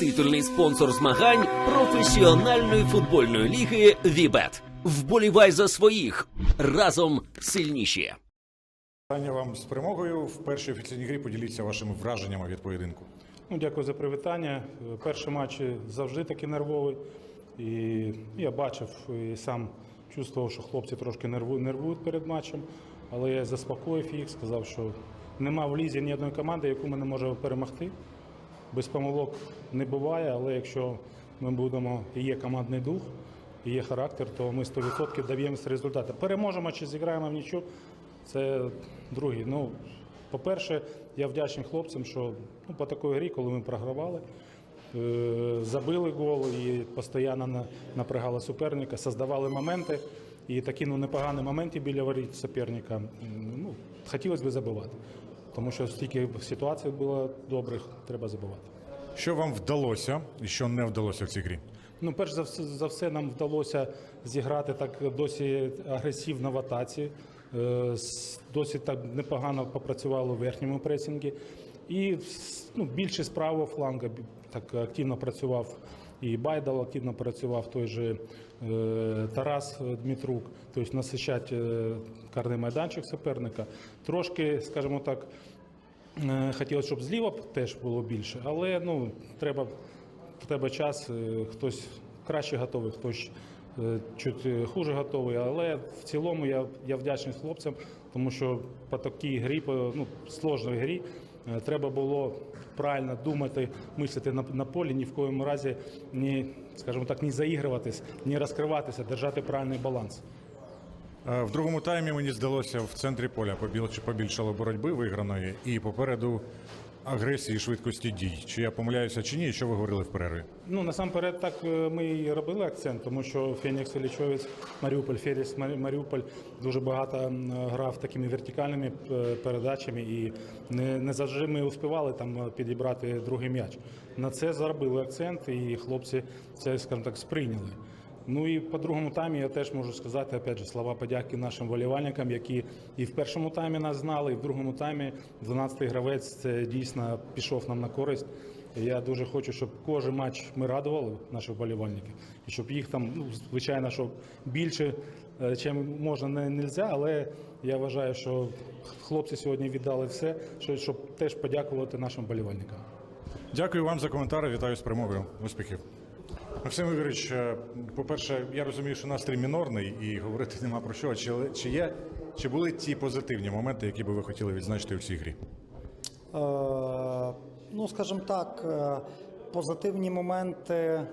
титульний спонсор змагань професіональної футбольної ліги Вібет. Вболівай за своїх разом сильніші. Вітання вам з перемогою. В першій офіційній грі поділіться вашими враженнями від поєдинку. Ну, дякую за привітання. Перші матчі завжди такі нервові. І я бачив і сам чувствував, що хлопці трошки нерву- нервують перед матчем. Але я заспокоїв їх, сказав, що нема в лізі ні одної команди, яку ми не можемо перемогти. Без помилок не буває, але якщо ми будемо і є командний дух, і є характер, то ми 100% доб'ємося результату. Переможемо чи зіграємо в нічого, це другий. Ну, по-перше, я вдячний хлопцям, що ну, по такій грі, коли ми програвали, е, забили гол і постійно на- напрягали суперника, создавали моменти. І такі ну, непогані моменти біля воріт суперника. Ну, хотілося б забивати. Тому що стільки ситуацій було добрих, треба забивати. Що вам вдалося і що не вдалося в цій грі? Ну, перш за все, за все, нам вдалося зіграти так досі агресивно в атаці. Е, Досить так непогано попрацювали у верхньому пресінгі. І ну, більше з правого фланга так активно працював і Байдал активно працював той же е, Тарас е, Дмитрук, тобто насичати е, карний майданчик суперника. Трошки, скажімо так, Хотілося, щоб зліва теж було більше, але ну, треба, треба час. Хтось краще готовий, хтось чуть хуже готовий. Але в цілому я, я вдячний хлопцям, тому що по такій грі, по ну, сложній грі, треба було правильно думати, мислити на, на полі, ні в коєму разі ні, скажімо так, ні заігруватись, ні розкриватися, держати правильний баланс. Е, В другому таймі мені здалося в центрі поля побільшало боротьби виграної і попереду агресії і швидкості дій. Чи я помиляюся чи ні? Що ви говорили в перерві? Ну насамперед, так е, ми і робили акцент, тому що Фенікс Ілічовець, Маріуполь, Феліс Марі- Маріуполь дуже багато грав такими вертикальними е, передачами, і не, не завжди ми успівали там е, підібрати другий м'яч. На це зробили акцент, і хлопці це, скажімо так, сприйняли. Ну і по другому таймі я теж можу сказати, опять же, слова подяки нашим волівальникам, які і в першому таймі нас знали, і в другому таймі 12-й гравець це дійсно пішов нам на користь. Я дуже хочу, щоб кожен матч ми радували наших вболівальників, і щоб їх там, ну звичайно, щоб більше, е, чим можна не нельзя, але я вважаю, що хлопці сьогодні віддали все, що- щоб теж подякувати нашим вболівальникам. Дякую вам за коментар. Вітаю з перемогою. Успіхів. Максим Ігорович, е, по-перше, я розумію, що настрій мінорний і говорити нема про що. Чи, чи є чи були ті позитивні моменти, які би ви хотіли відзначити у цій грі? Е, ну, скажімо так, е, позитивні моменти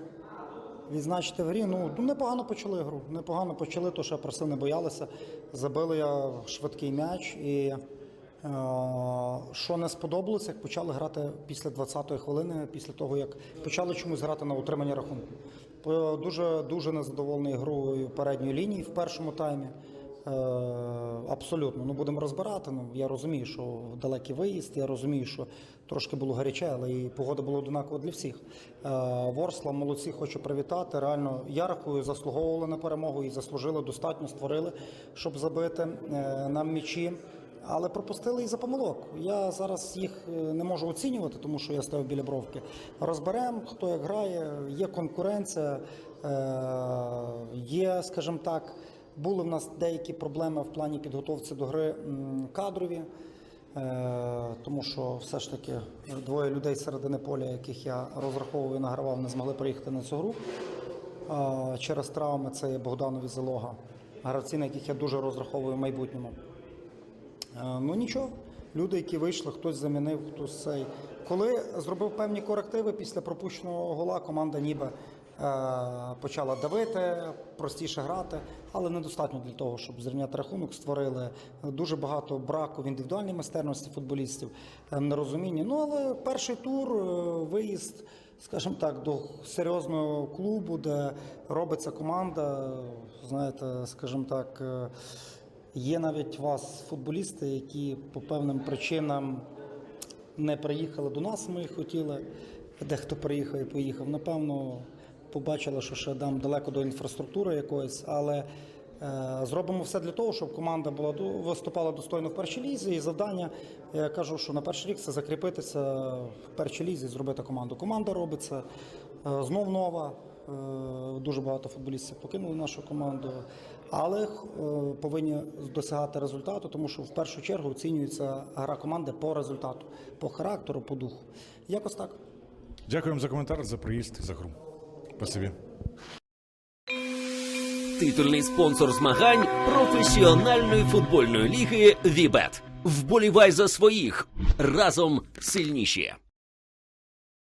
відзначити в грі. Ну, ну, непогано почали гру. Непогано почали, то що я просив, не боялися. Забили я швидкий м'яч. І що не сподобалося, як почали грати після 20-ї хвилини, після того, як почали чомусь грати на утримання рахунку. Дуже, дуже незадоволений грою передньої лінії в першому таймі. Е, Абсолютно, ну будемо розбирати. Ну я розумію, що далекий виїзд. Я розумію, що трошки було гаряче, але і погода була однакова для всіх. Е, Ворсла, молодці, хочу привітати. Реально, я рахую, заслуговували на перемогу і заслужили достатньо, створили, щоб забити е, нам м'ячі. Але пропустили і за помилок. Я зараз їх е, не можу оцінювати, тому що я став біля бровки. Розберемо, хто як грає, є конкуренція, е, є, скажімо так, були в нас деякі проблеми в плані підготовці до гри кадрові, е, тому що все ж таки двоє людей середини поля, яких я розраховую, награвав, не змогли приїхати на цю гру. Через травми це є Богданов і Залога, гравці, на яких я дуже розраховую в майбутньому. Е, Ну нічого, люди, які вийшли, хтось замінив, хтось цей. Коли зробив певні корективи після пропущеного гола, команда ніби е, почала давити, простіше грати, але недостатньо для того, щоб зрівняти рахунок. Створили дуже багато браку в індивідуальній майстерності футболістів, е, нерозуміння. Ну але перший тур, виїзд, скажімо так, до серйозного клубу, де робиться команда, знаєте, скажімо так. Є навіть у вас футболісти, які по певним причинам не приїхали до нас. Ми їх хотіли. Дехто приїхав і поїхав. Напевно, побачили, що ще дам далеко до інфраструктури якоїсь, але Е, Зробимо все для того, щоб команда була до- виступала достойно в першій лізі. І завдання, я кажу, що на перший рік це закріпитися в першій лізі, зробити команду. Команда робиться е, знов нова. Е, Дуже багато футболістів покинули нашу команду, але е, повинні досягати результату, тому що в першу чергу оцінюється гра команди по результату, по характеру, по духу. Якось так. Дякуємо за коментар, за приїзд, за гру. Спасибі. Титульний спонсор змагань професіональної футбольної ліги Вібет. Вболівай за своїх разом сильніші.